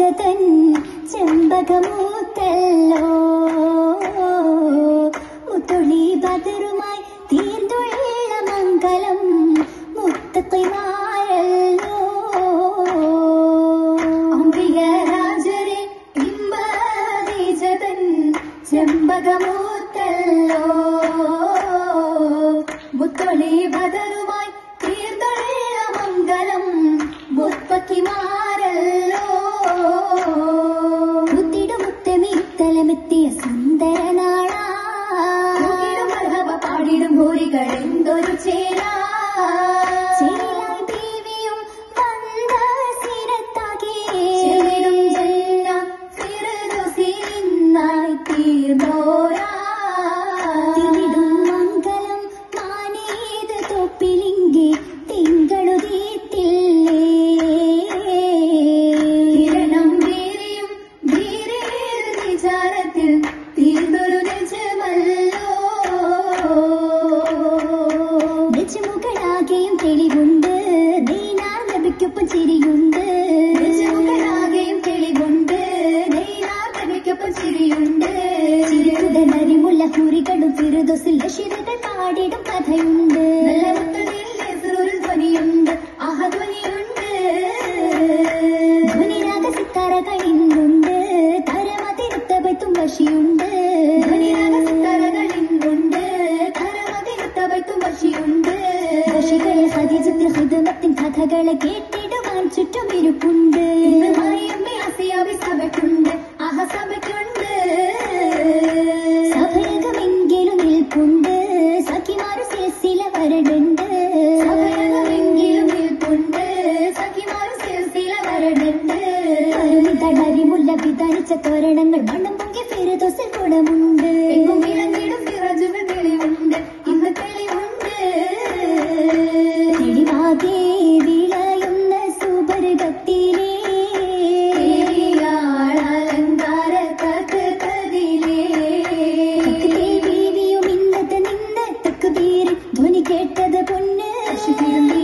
ഖദീജതൻ ചെമ്പകമൂത്തല്ലോ മുത്തുളി ബദറുമായി തീർന്നുള്ള മംഗലം മുത്തത്തിമാരല്ലോ അംബിക രാജരെ ഇമ്പദീജതൻ ചെമ്പകമൂത്തല്ലോ തിരിടും മംഗലം കിരണം നിജമല്ലോ. തെളിവുണ്ട്. ദീനാർ നബിക്കൊപ്പം ചിരിയുണ്ട്. പാടിടും കഥയുണ്ട്. ധ്വനിയുണ്ട്. ആഹ ധ്വനിയുണ്ട് ധ്വനിരാഗ സിത്താരകൾ ഇന്നുണ്ട് തരമതിരുത്തവയ്ത്തും വശിയുണ്ട്. ധ്വനിരാഗ സിത്താരകൾ ഇന്നുണ്ട് തരമതിരുത്തവയ്ത്തും വശിയുണ്ട്. വശികളിൽ ഹദീജത്തിൽ ഹിദമത്തിൻ കഥകളെ കേട്ടിടുവാൻ ചുറ്റും ഇരിപ്പുണ്ട് ഇന്ന് കരുമിതടരി മുല്ല വിതരിച്ച തോരണങ്ങൾ മണ്ണം പൊങ്കി ഫിരദോസിൽ ഗുണമുണ്ട് ധ്വനി കേട്ടത് പൊന്ന്.